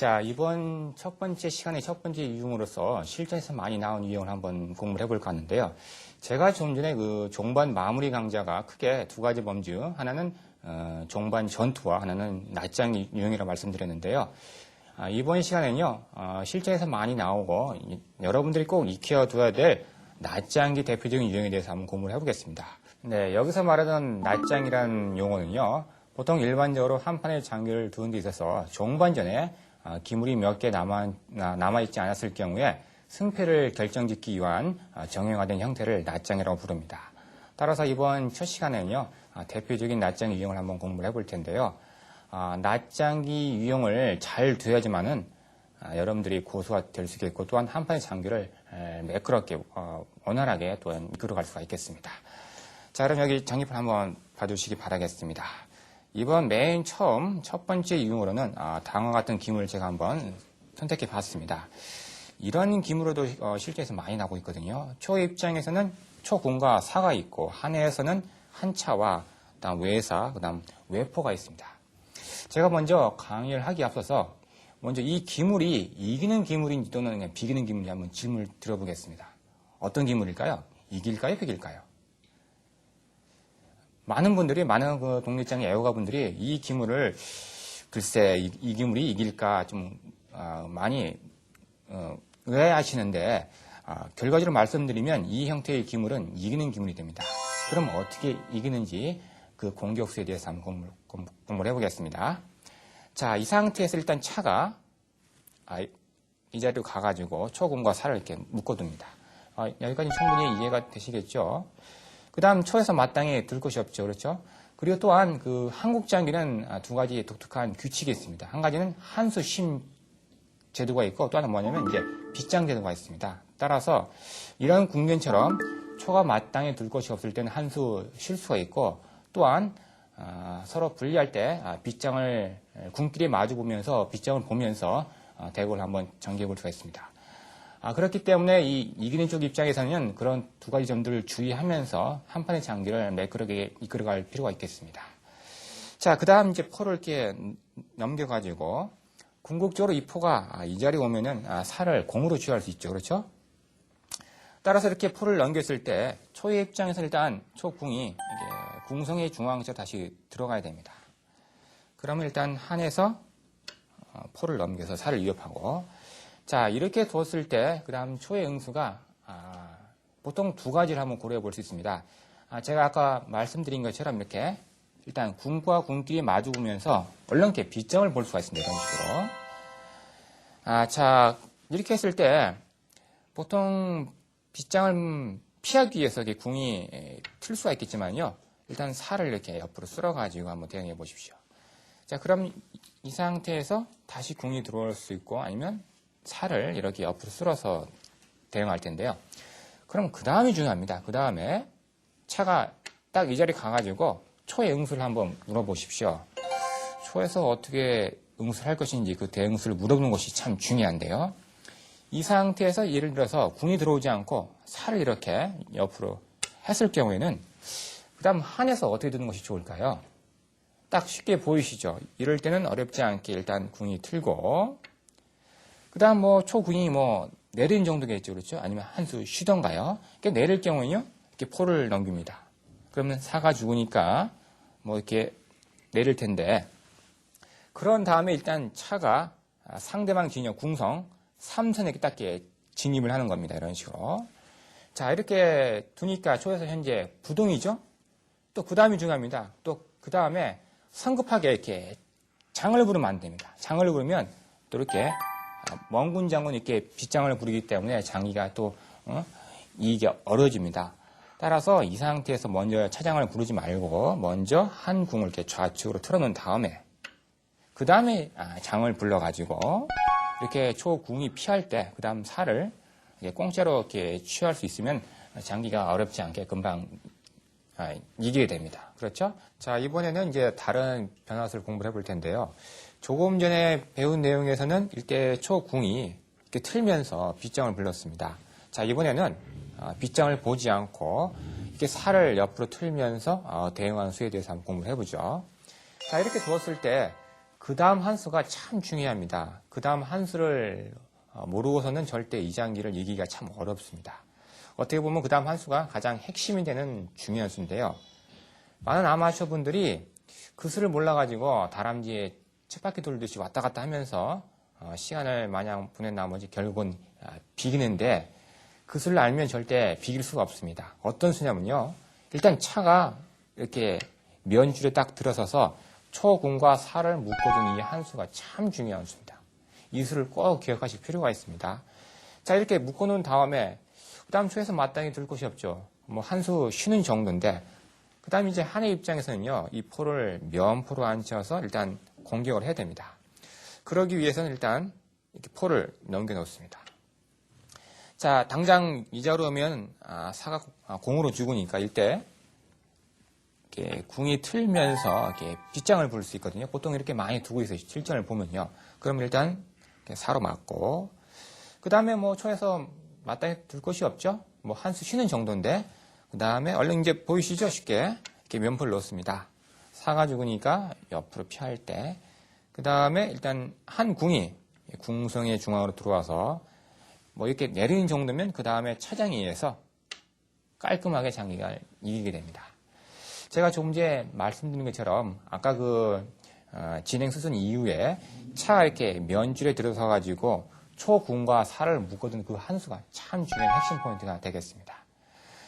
자, 이번 첫 번째 시간의 첫 번째 유형으로서 실전에서 많이 나온 유형을 한번 공부를 해볼까 하는데요. 제가 좀 전에 그 종반 마무리 강좌가 크게 두 가지 범주, 하나는 어, 종반 전투와 하나는 낮장 유형이라고 말씀드렸는데요. 아, 이번 시간에는요, 어, 실전에서 많이 나오고 이- 여러분들이 꼭 익혀둬야 될 낮장기 대표적인 유형에 대해서 한번 공부를 해보겠습니다. 네, 여기서 말하던 낮장이라는 용어는요, 보통 일반적으로 한 판의 장기를 두는 데 있어서 종반전에 아, 기물이 몇 개 남아, 나- 남아있지 않았을 경우에 승패를 결정짓기 위한 아, 정형화된 형태를 낮장이라고 부릅니다. 따라서 이번 첫 시간에는요, 아, 대표적인 낮장기 유형을 한번 공부를 해볼 텐데요. 아, 낮장기 유형을 잘 두어야지만은 아, 여러분들이 고수가 될 수 있겠고 또한 한 판의 장기를 에, 매끄럽게 어, 원활하게 또한 이끌어갈 수가 있겠습니다. 자, 그럼 여기 장기판 한번 봐주시기 바라겠습니다. 이번 맨 처음 첫 번째 유형으로는 아, 다음과 같은 기물을 제가 한번 선택해 봤습니다. 이런 기물로도 어, 실제에서 많이 나오고 있거든요. 초 입장에서는 초군과 사가 있고 한해에서는 한차와 그다음 외사, 그다음 외포가 있습니다. 제가 먼저 강의를 하기 앞서서 먼저 이 기물이 이기는 기물인지 또는 그냥 비기는 기물인지 한번 질문을 드려보겠습니다. 어떤 기물일까요? 이길까요? 비길까요? 많은 분들이, 많은 그 독립장의 애호가 분들이 이 기물을 글쎄, 이, 이 기물이 이길까 좀, 아, 많이, 어, 의아하시는데, 아, 결과적으로 말씀드리면 이 형태의 기물은 이기는 기물이 됩니다. 그럼 어떻게 이기는지 그 공격수에 대해서 한번 공부, 공부, 공부를 해보겠습니다. 자, 이 상태에서 일단 차가 아, 이 자리로 가가지고 초금과 살을 이렇게 묶어둡니다. 아, 여기까지 충분히 이해가 되시겠죠? 그 다음 초에서 마땅히 들 것이 없죠. 그렇죠? 그리고 또한 그 한국 장기는 아, 두 가지 독특한 규칙이 있습니다. 한 가지는 한수 심 제도가 있고 또 하나는 뭐냐면 이제 빗장 제도가 있습니다. 따라서 이런 국면처럼 초가 마땅히 들 것이 없을 때는 한수 쉴 수가 있고 또한 아, 서로 분리할 때 아, 빗장을 군끼리 마주 보면서 빗장을 보면서 아, 대구를 한번 전개해 볼 수가 있습니다. 아, 그렇기 때문에 이 이기는 쪽 입장에서는 그런 두 가지 점들을 주의하면서 한 판의 장기를 매끄럽게 이끌어갈 필요가 있겠습니다. 자, 그 다음 이제 포를 이렇게 넘겨가지고 궁극적으로 이 포가 아, 이 자리에 오면은 아, 살을 공으로 취할 수 있죠. 그렇죠? 따라서 이렇게 포를 넘겼을 때 초의 입장에서 일단 초궁이 궁성의 중앙에서 다시 들어가야 됩니다. 그러면 일단 한에서 어, 포를 넘겨서 살을 위협하고 자 이렇게 뒀을 때 그 다음 초의 응수가 아, 보통 두 가지를 한번 고려해 볼 수 있습니다. 아, 제가 아까 말씀드린 것처럼 이렇게 일단 궁과 궁끼리 마주 보면서 얼른 이렇게 빗점을 볼 수가 있습니다. 이런 식으로. 아, 자 이렇게 했을 때 보통 빗장을 피하기 위해서 이렇게 궁이 에, 틀 수가 있겠지만요. 일단 살을 이렇게 옆으로 쓸어가지고 한번 대응해 보십시오. 자, 그럼 이 상태에서 다시 궁이 들어올 수 있고 아니면 살을 이렇게 옆으로 쓸어서 대응할 텐데요. 그럼 그 다음이 중요합니다. 그 다음에 차가 딱 이 자리 가가지고 초의 응수를 한번 물어보십시오. 초에서 어떻게 응수를 할 것인지 그 대응수를 물어보는 것이 참 중요한데요. 이 상태에서 예를 들어서 궁이 들어오지 않고 살을 이렇게 옆으로 했을 경우에는 그 다음 한에서 어떻게 드는 것이 좋을까요? 딱 쉽게 보이시죠? 이럴 때는 어렵지 않게 일단 궁이 틀고 그 다음 뭐 초궁이 뭐 내리는 정도겠죠. 그렇죠? 아니면 한 수 쉬던가요? 이렇게 내릴 경우에는요. 이렇게 포를 넘깁니다. 그러면 사가 죽으니까 뭐 이렇게 내릴 텐데 그런 다음에 일단 차가 아, 상대방 진영 궁성 3선에 딱 이렇게 진입을 하는 겁니다. 이런 식으로. 자, 이렇게 두니까 초에서 현재 부동이죠? 또 그 다음이 중요합니다. 또 그 다음에 성급하게 이렇게 장을 부르면 안 됩니다. 장을 부르면 또 이렇게 아, 먼군 장군 이렇게 빗장을 부르기 때문에 장기가 또 어? 이게 어려집니다. 따라서 이 상태에서 먼저 차장을 부르지 말고 먼저 한 궁을 이렇게 좌측으로 틀어놓은 다음에 그 다음에 장을 불러가지고 이렇게 초궁이 피할 때 그 다음 살을 이렇게 공짜로 이렇게 취할 수 있으면 장기가 어렵지 않게 금방 아, 이기게 됩니다. 그렇죠? 자, 이번에는 이제 다른 변화수를 공부를 해볼 텐데요. 조금 전에 배운 내용에서는 일대 초궁이 이렇게 틀면서 빗장을 불렀습니다. 자, 이번에는 어, 빗장을 보지 않고 이렇게 살을 옆으로 틀면서 어, 대응하는 수에 대해서 한번 공부를 해보죠. 자, 이렇게 두었을 때 그 다음 한 수가 참 중요합니다. 그 다음 한 수를 어, 모르고서는 절대 이 장기를 이기기가 참 어렵습니다. 어떻게 보면 그 다음 한 수가 가장 핵심이 되는 중요한 수인데요. 많은 아마추어 분들이 그 수를 몰라가지고 다람쥐에 쳇바퀴 돌듯이 왔다 갔다 하면서 어, 시간을 마냥 보낸 나머지 결국은 아, 비기는데 그 수를 알면 절대 비길 수가 없습니다. 어떤 수냐면요. 일단 차가 이렇게 면줄에 딱 들어서서 초군과 살을 묶어둔 이한 수가 참 중요한 수입니다. 이 수를 꼭 기억하실 필요가 있습니다. 자, 이렇게 묶어놓은 다음에 그 다음 초에서 마땅히 들 곳이 없죠. 뭐 한 수 쉬는 정도인데 그 다음 이제 한의 입장에서는요, 이 포를 면포로 앉혀서 일단 공격을 해야 됩니다. 그러기 위해서는 일단 이렇게 포를 넘겨 놓습니다. 자, 당장 이자로 오면 아, 사각 아, 공으로 죽으니까 이때 이렇게 궁이 틀면서 이렇게 빗장을 부를 수 있거든요. 보통 이렇게 많이 두고 있어요. 실전을 보면요. 그럼 일단 사로 맞고 그 다음에 뭐 초에서 마땅히 둘 곳이 없죠. 뭐 한 수 쉬는 정도인데 그 다음에 얼른 이제 보이시죠? 쉽게 이렇게 면포를 넣습니다. 사가 죽으니까 옆으로 피할 때 그 다음에 일단 한 궁이 궁성의 중앙으로 들어와서 뭐 이렇게 내리는 정도면 그 다음에 차장에 의해서 깔끔하게 장기가 이기게 됩니다. 제가 조금 전에 말씀드린 것처럼 아까 그 어, 진행 수순 이후에 차가 이렇게 면줄에 들어서 가지고 초군과 살을 묶어둔 그 한 수가 참 중요한 핵심 포인트가 되겠습니다.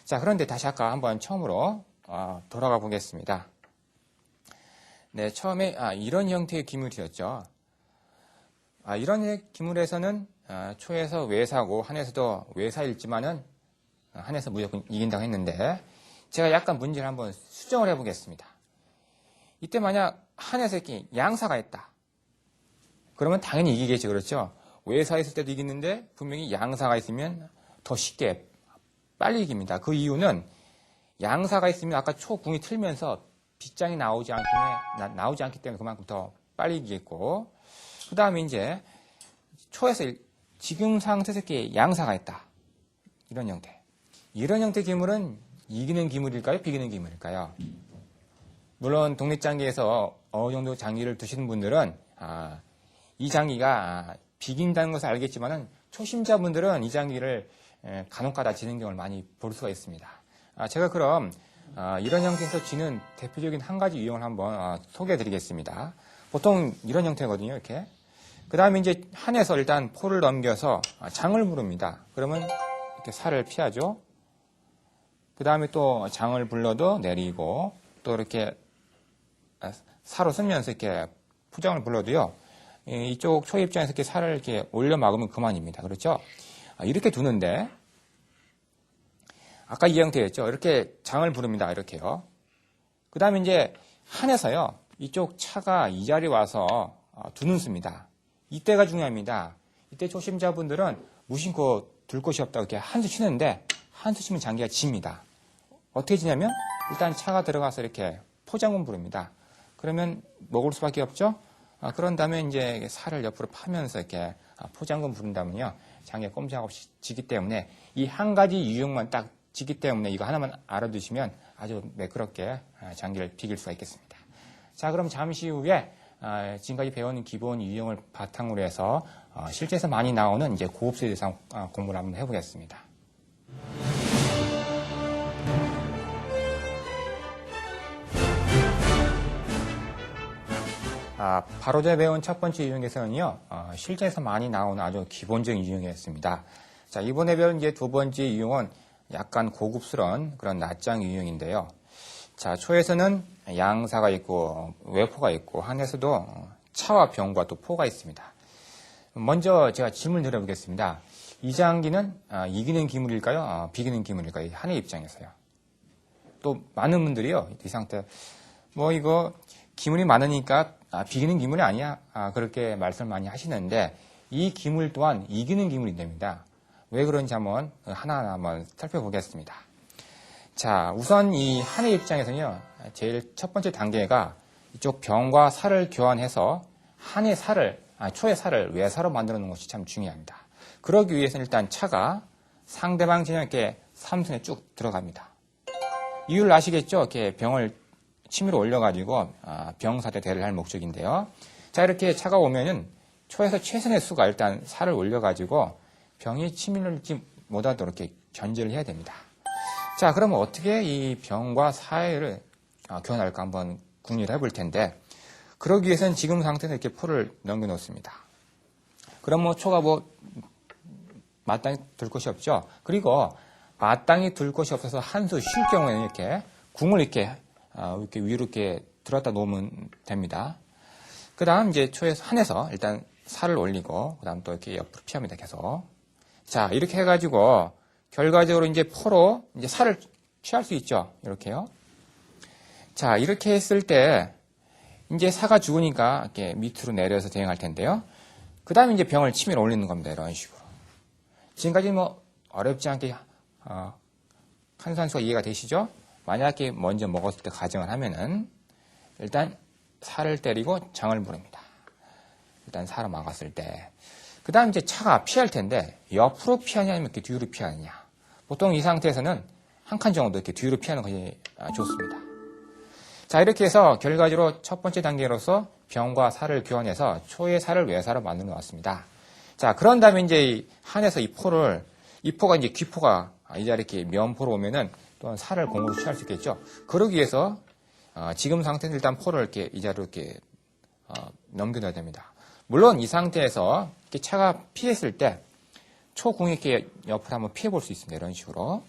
자 그런데 다시 아까 한번 처음으로 어, 돌아가 보겠습니다. 네 처음에 아, 이런 형태의 기물이었죠. 아, 이런 기물에서는 아, 초에서 외사고 한에서도 외사일지만은 아, 한에서 무조건 이긴다고 했는데 제가 약간 문제를 한번 수정을 해보겠습니다. 이때 만약 한에서 이렇게 양사가 있다. 그러면 당연히 이기겠죠. 그렇죠? 외사 있을 때도 이기는데 분명히 양사가 있으면 더 쉽게 빨리 이깁니다. 그 이유는 양사가 있으면 아까 초궁이 틀면서 빗장이 나오지 않기, 때문에, 나, 오지 않기 때문에 그만큼 더 빨리 이기겠고 그 다음에 이제 초에서 일- 지금 이렇게 양사가 있다. 이런 형태. 이런 형태 기물은 이기는 기물일까요? 비기는 기물일까요? 물론 독립장기에서 어느 정도 장기를 두시는 분들은 아, 이 장기가 아, 비긴다는 것을 알겠지만은 초심자분들은 이 장기를 에, 간혹가다 지는 경우를 많이 볼 수가 있습니다. 아, 제가 그럼 아, 이런 형태에서 지는 대표적인 한 가지 유형을 한번 아, 소개해드리겠습니다. 보통 이런 형태거든요, 이렇게. 그 다음에 이제 한에서 일단 포를 넘겨서 아, 장을 부릅니다. 그러면 이렇게 살을 피하죠. 그 다음에 또 장을 불러도 내리고 또 이렇게 아, 사로 쓰면서 이렇게 포장을 불러도요. 이- 이쪽 초 입장에서 이렇게 살을 이렇게 올려 막으면 그만입니다. 그렇죠? 아, 이렇게 두는데 아까 이 형태였죠. 이렇게 장을 부릅니다. 이렇게요. 그 다음에 이제 한에서요. 이쪽 차가 이 자리에 와서 어, 두는 수입니다. 이때가 중요합니다. 이때 초심자분들은 무심코 둘 곳이 없다고 이렇게 한수 치는데 한수 치면 장기가 집니다. 어떻게 지냐면 일단 차가 들어가서 이렇게 포장은 부릅니다. 그러면 먹을 수밖에 없죠. 아, 그런 다음에 이제 살을 옆으로 파면서 이렇게 아, 포장금 부른다면요 장기가 꼼짝없이 지기 때문에 이 한 가지 유형만 딱 지기 때문에 이거 하나만 알아두시면 아주 매끄럽게 아, 장기를 비길 수가 있겠습니다. 자, 그럼 잠시 후에 아, 지금까지 배운 기본 유형을 바탕으로 해서 어, 실제에서 많이 나오는 이제 고급수에 대해서 아, 공부를 한번 해보겠습니다. 아, 바로 전에 배운 첫 번째 유형에서는요, 어, 실제에서 많이 나오는 아주 기본적인 유형이었습니다. 자, 이번에 배운 이제 두 번째 유형은 약간 고급스러운 그런 낮장 유형인데요. 자, 초에서는 양사가 있고, 외포가 있고, 한에서도 어, 차와 병과 또 포가 있습니다. 먼저 제가 질문 드려보겠습니다. 이 장기는 아, 이기는 기물일까요? 아, 비기는 기물일까요? 한의 입장에서요. 또 많은 분들이요, 이 상태, 뭐 이거 기물이 많으니까 아, 비기는 기물이 아니야. 아, 그렇게 말씀을 많이 하시는데 이 기물 또한 이기는 기물이 됩니다. 왜 그런지 한번 하나하나 한번 살펴보겠습니다. 자, 우선 이 한의 입장에서는요, 제일 첫 번째 단계가 이쪽 병과 살을 교환해서 한의 살을, 아, 초의 살을 외사로 만들어 놓는 것이 참 중요합니다. 그러기 위해서는 일단 차가 상대방 진영 이렇게 삼선에 쭉 들어갑니다. 이유를 아시겠죠? 이렇게 병을 치밀어 올려가지고 아, 병사대 대를 할 목적인데요. 자, 이렇게 차가 오면은 초에서 최선의 수가 일단 살을 올려가지고 병이 치밀지 못하도록 이렇게 견제를 해야 됩니다. 자, 그러면 어떻게 이 병과 사회를 아, 교환할까 한번 궁리를 해볼 텐데, 그러기 위해서는 지금 상태에서 이렇게 포를 넘겨놓습니다. 그럼 뭐 초가 뭐 마땅히 둘 곳이 없죠. 그리고 마땅히 둘 곳이 없어서 한 수 쉴 경우에는 이렇게 궁을 이렇게 아, 이렇게 위로 이렇게 들었다 놓으면 됩니다. 그 다음 이제 초에서 한에서 일단 살을 올리고 그 다음 또 이렇게 옆으로 피합니다. 계속. 자 이렇게 해가지고 결과적으로 이제 포로 이제 살을 취할 수 있죠. 이렇게요. 자 이렇게 했을 때 이제 사가 죽으니까 이렇게 밑으로 내려서 대응할 텐데요. 그 다음에 이제 병을 치밀어 올리는 겁니다. 이런 식으로. 지금까지 뭐 어렵지 않게 어, 한산수가 이해가 되시죠? 만약에 먼저 먹었을 때 가정을 하면은 일단 살을 때리고 장을 부릅니다. 일단 살을 막았을 때. 그 다음 이제 차가 피할 텐데 옆으로 피하냐 아니면 이렇게 뒤로 피하느냐. 보통 이 상태에서는 한 칸 정도 이렇게 뒤로 피하는 것이 아, 좋습니다. 자, 이렇게 해서 결과적으로 첫 번째 단계로서 병과 살을 교환해서 초의 살을 외사로 만들어 놨습니다. 자, 그런 다음에 이제 이 한에서 이 포를, 이 포가 이제 귀포가 이 자리에 이렇게 면포로 오면은 또한 살을 공으로 취할 수 있겠죠. 그러기 위해서 어, 지금 상태는 일단 포를 이렇게 이 자리로 이렇게 어, 넘겨놔야 됩니다. 물론 이 상태에서 이렇게 차가 피했을 때 이렇게 옆으로 한번 피해 볼 수 있습니다. 이런 식으로.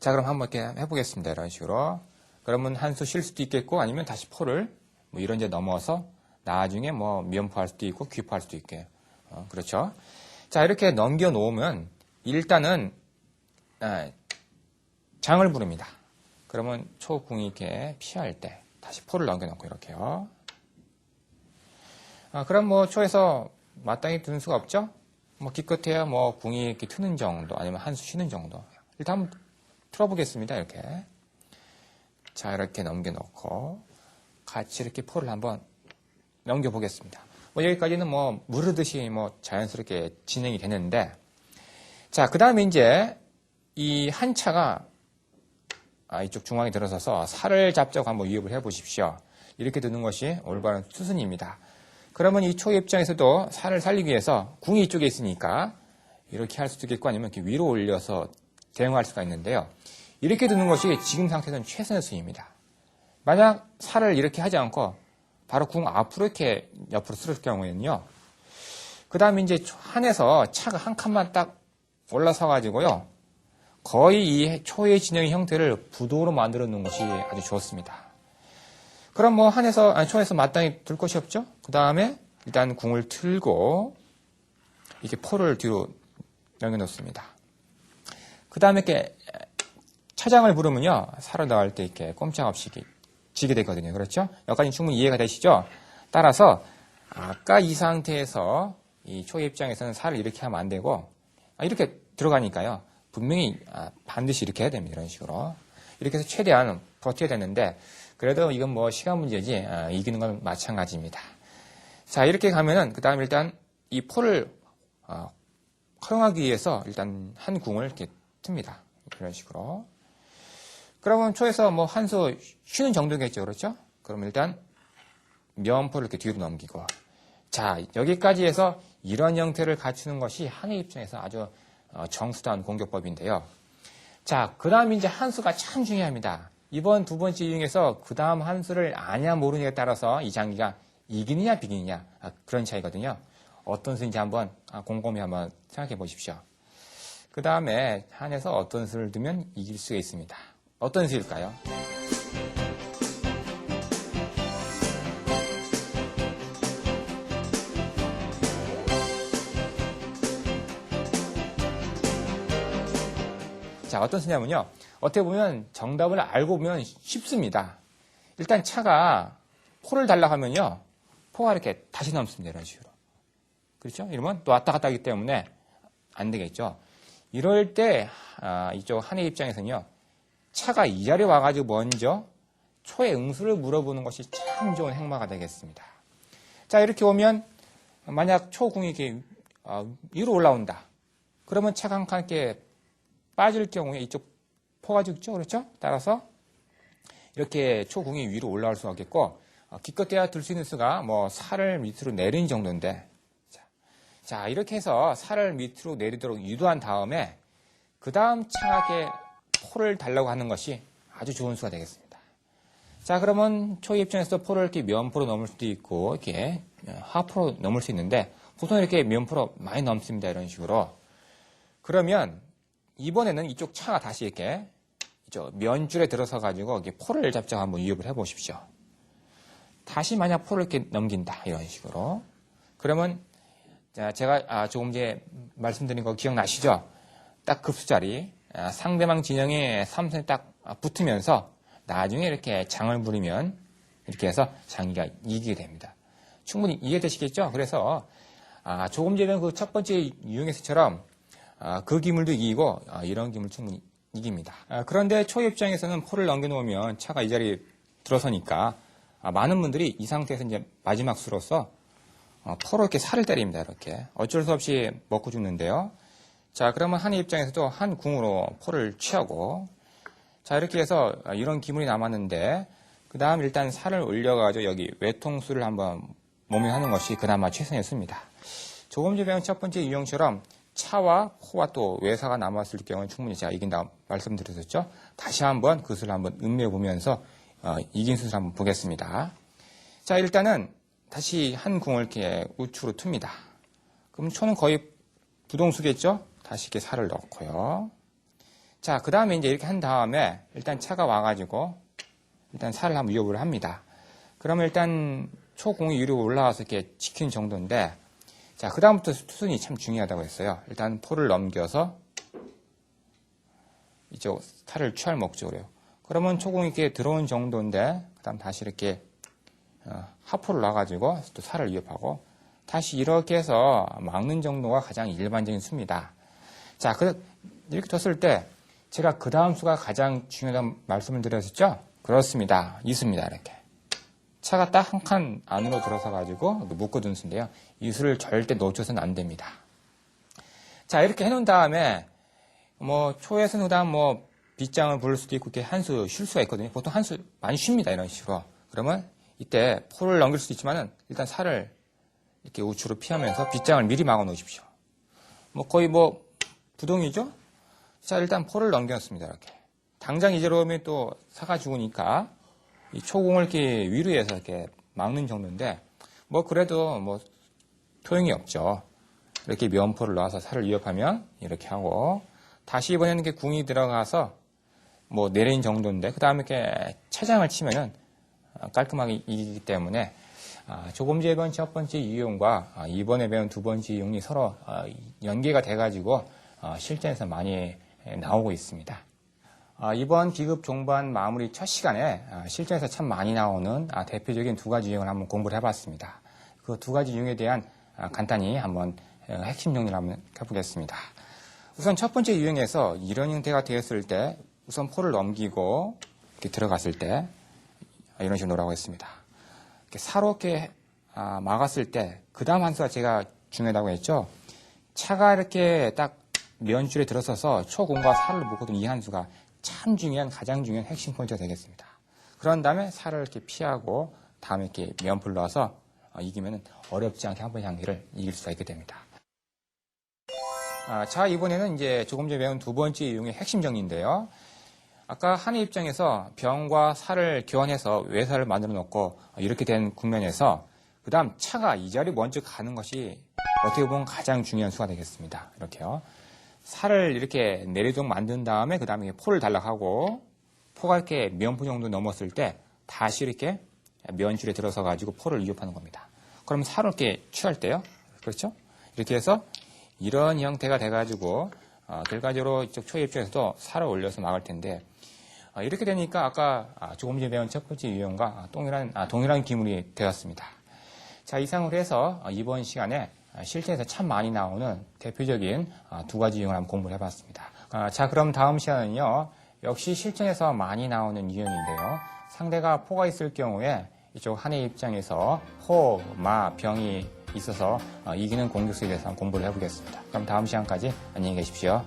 자, 그럼 한번 이렇게 해보겠습니다. 이런 식으로. 그러면 한 수 쉴 수도 있겠고 아니면 다시 포를 뭐 이런 데 넘어서 나중에 뭐 면포할 수도 있고 귀포할 수도 있게. 어, 그렇죠. 자, 이렇게 넘겨 놓으면 일단은 아, 장을 부릅니다. 그러면 초궁이 이렇게 피할 때 다시 포를 넘겨 놓고 이렇게요. 아, 그럼 뭐 초에서 마땅히 드는 수가 없죠? 뭐 기껏해야 뭐 궁이 이렇게 트는 정도 아니면 한 수 쉬는 정도. 일단 한번 틀어보겠습니다. 이렇게. 자, 이렇게 넘겨놓고 같이 이렇게 포를 한번 넘겨보겠습니다. 뭐 여기까지는 뭐 무르듯이 뭐 자연스럽게 진행이 되는데 자, 그 다음에 이제 이 한 차가 아, 이쪽 중앙에 들어서서 살을 잡자고 한번 위협을 해 보십시오. 이렇게 드는 것이 올바른 수순입니다. 그러면 이 초의 입장에서도 살을 살리기 위해서 궁이 이쪽에 있으니까 이렇게 할 수도 있겠고 아니면 이렇게 위로 올려서 대응할 수가 있는데요. 이렇게 드는 것이 지금 상태에서는 최선의 수입니다. 만약 살을 이렇게 하지 않고 바로 궁 앞으로 이렇게 옆으로 쓸을 경우에는요. 그 다음에 이제 한에서 차가 한 칸만 딱 올라서 가지고요. 거의 이 초의 진영의 형태를 부도로 만들어 놓은 것이 아주 좋습니다. 그럼 뭐 한에서 아니 초에서 마땅히 둘 것이 없죠. 그 다음에 일단 궁을 틀고 이렇게 포를 뒤로 넘겨놓습니다. 그 다음에 이렇게 차장을 부르면요 살아 나갈 때 이렇게 꼼짝없이 지게 되거든요. 그렇죠? 여기까지 충분히 이해가 되시죠? 따라서 아까 이 상태에서 이 초의 입장에서는 살을 이렇게 하면 안 되고 아, 이렇게 들어가니까요. 분명히 아, 반드시 이렇게 해야 됩니다. 이런 식으로. 이렇게 해서 최대한 버텨야 되는데 그래도 이건 뭐 시간 문제지 아, 이기는 건 마찬가지입니다. 자 이렇게 가면은 그 다음 일단 이 포를 어, 허용하기 위해서 일단 한 궁을 이렇게 틉니다. 이런 식으로. 그러면 초에서 뭐 한 수 쉬는 정도겠죠. 그렇죠? 그럼 일단 면포를 이렇게 뒤로 넘기고 자 여기까지 해서 이런 형태를 갖추는 것이 한의 입장에서 아주 어, 정수다운 공격법인데요. 자, 그 다음 이제 한 수가 참 중요합니다. 이번 두 번째 이용에서 그 다음 한 수를 아냐 모르냐에 따라서 이 장기가 이기느냐 비기느냐 아, 그런 차이거든요. 어떤 수인지 한번 아, 곰곰이 한번 생각해 보십시오. 그 다음에 한에서 어떤 수를 두면 이길 수가 있습니다. 어떤 수일까요? 자, 어떤 수냐면요. 어떻게 보면 정답을 알고 보면 쉽습니다. 일단 차가 포를 달라고 하면요. 포가 이렇게 다시 넘습니다. 이런 식으로. 그렇죠? 이러면 또 왔다 갔다 하기 때문에 안 되겠죠. 이럴 때, 아, 이쪽 한의 입장에서는요. 차가 이 자리에 와가지고 먼저 초의 응수를 물어보는 것이 참 좋은 행마가 되겠습니다. 자, 이렇게 오면 만약 초궁이 이렇게 어, 위로 올라온다. 그러면 차가 이렇게 빠질 경우에 이쪽 포가 죽죠. 그렇죠? 따라서 이렇게 초궁이 위로 올라올 수가 있겠고 어, 기껏해야 들 수 있는 수가 뭐 살을 밑으로 내리는 정도인데 자, 자 이렇게 해서 살을 밑으로 내리도록 유도한 다음에 그 다음 창하게 포를 달라고 하는 것이 아주 좋은 수가 되겠습니다. 자 그러면 초 입장에서 포를 이렇게 면포로 넘을 수도 있고 이렇게 하포로 넘을 수 있는데 보통 이렇게 면포로 많이 넘습니다 이런 식으로 그러면 이번에는 이쪽 차가 다시 이렇게 면줄에 들어서 가지고 이렇게 포를 잡자고 한번 위협을 해 보십시오. 다시 만약 포를 이렇게 넘긴다 이런 식으로 그러면 자, 제가 아, 조금 전에 말씀드린 거 기억나시죠? 딱 급수자리 아, 상대방 진영에 삼선이 딱 아, 붙으면서 나중에 이렇게 장을 부리면 이렇게 해서 장기가 이기게 됩니다. 충분히 이해되시겠죠? 그래서 아, 조금 전에 그 첫 번째 유형에서처럼 아, 그 기물도 이기고 아, 이런 기물 충분히 이깁니다. 아, 그런데 초 입장에서는 포를 넘겨놓으면 차가 이 자리에 들어서니까 아, 많은 분들이 이 상태에서 이제 마지막 수로서 어, 포로 이렇게 살을 때립니다. 이렇게 어쩔 수 없이 먹고 죽는데요. 자 그러면 한 입장에서도 한 궁으로 포를 취하고 자 이렇게 해서 아, 이런 기물이 남았는데 그 다음 일단 살을 올려가지고 여기 외통수를 한번 몸에 하는 것이 그나마 최선이었습니다. 전에 배운 첫 번째 유형처럼 차와 포와 또 외사가 남았을 경우는 충분히 제가 이긴다 말씀드렸었죠. 다시 한번 그 수를 한번 음미해 보면서 어, 이긴 수를 한번 보겠습니다. 자 일단은 다시 한 궁을 이렇게 우측으로 툽니다. 그럼 초는 거의 부동수겠죠? 다시 이렇게 살을 넣고요. 자, 그 다음에 이제 이렇게 한 다음에 일단 차가 와가지고 일단 살을 한번 위협을 합니다. 그러면 일단 초공이 위로 올라와서 이렇게 지키는 정도인데 자, 그 다음부터 투순이 참 중요하다고 했어요. 일단 포를 넘겨서 이쪽 살을 취할 목적으로요. 그러면 초공이 이렇게 들어온 정도인데 그 다음 다시 이렇게 어, 하포를 놔가지고 또 살을 위협하고 다시 이렇게 해서 막는 정도가 가장 일반적인 수입니다. 자, 그, 이렇게 뒀을 때 제가 그 다음 수가 가장 중요하다는 말씀을 드렸었죠? 그렇습니다. 이 수입니다. 이렇게. 차가 딱 한 칸 안으로 들어서 가지고 묶어둔 수인데요. 이 수를 절대 놓쳐서는 안 됩니다. 자, 이렇게 해놓은 다음에 뭐 초에서는 그다음 뭐 빗장을 부를 수도 있고 이렇게 한 수 쉴 수가 있거든요. 보통 한 수 많이 쉽니다. 이런 식으로. 그러면 이때 포를 넘길 수도 있지만은 일단 살을 이렇게 우측으로 피하면서 빗장을 미리 막아 놓으십시오. 뭐 거의 뭐 부동이죠? 자, 일단 포를 넘겼습니다. 이렇게. 당장 이제로 오면 또 사가 죽으니까 이 초공을 이렇게 위로 해서 이렇게 막는 정도인데 뭐 그래도 뭐 소용이 없죠. 이렇게 면포를 넣어서 살을 위협하면 이렇게 하고 다시 이번에는 이렇게 궁이 들어가서 뭐 내린 정도인데 그 다음에 이렇게 차장을 치면은 깔끔하게 이기기 때문에 아, 조금 전에 배운 첫 번째 이용과 아, 이번에 배운 두 번째 이용이 서로 아, 연계가 돼가지고 아, 실전에서 많이 나오고 있습니다. 아, 이번 기급 종반 마무리 첫 시간에 아, 실전에서 참 많이 나오는 아, 대표적인 두 가지 유형을 한번 공부를 해봤습니다. 그 두 가지 유형에 대한 아, 간단히 한번 어, 핵심 정리를 한번 해보겠습니다. 우선 첫 번째 유형에서 이런 형태가 되었을 때 우선 포를 넘기고 이렇게 들어갔을 때 이런 식으로 놓으라고 했습니다. 이렇게 사롭게 아, 막았을 때 그 다음 한 수가 제가 중요하다고 했죠. 차가 이렇게 딱 면줄에 들어서서 초공과 살을 묶어둔 이 한 수가 참 중요한 가장 중요한 핵심 포인트가 되겠습니다. 그런 다음에 살을 이렇게 피하고 다음에 이렇게 면풀 넣어서 어, 이기면 어렵지 않게 한 번의 향기를 이길 수가 있게 됩니다. 아, 자 이번에는 이제 조금 전에 배운 두 번째 이용의 핵심 정리인데요. 아까 한의 입장에서 병과 살을 교환해서 외살을 만들어 놓고 이렇게 된 국면에서 그 다음 차가 이 자리 먼저 가는 것이 어떻게 보면 가장 중요한 수가 되겠습니다. 이렇게요. 살을 이렇게 내리도록 만든 다음에 그 다음에 포를 달락하고 포가 이렇게 면포 정도 넘었을 때 다시 이렇게 면줄에 들어서 가지고 포를 위협하는 겁니다. 그러면 살을 이렇게 취할 때요. 그렇죠? 이렇게 해서 이런 형태가 돼가지고 어, 결과적으로 이쪽 초입 쪽에서도 살을 올려서 막을 텐데 어, 이렇게 되니까 아까 아, 조금 전에 배운 첫 번째 유형과 동일한, 아, 동일한 기물이 되었습니다. 자, 이상으로 해서 어, 이번 시간에 실전에서 참 많이 나오는 대표적인 아, 두 가지 유형을 한번 공부를 해봤습니다. 아, 자, 그럼 다음 시간은요. 역시 실전에서 많이 나오는 유형인데요. 상대가 포가 있을 경우에 이쪽 한의 입장에서 호, 마, 병이 있어서 어, 이기는 공격수에 대해서 한번 공부를 해보겠습니다. 그럼 다음 시간까지 안녕히 계십시오.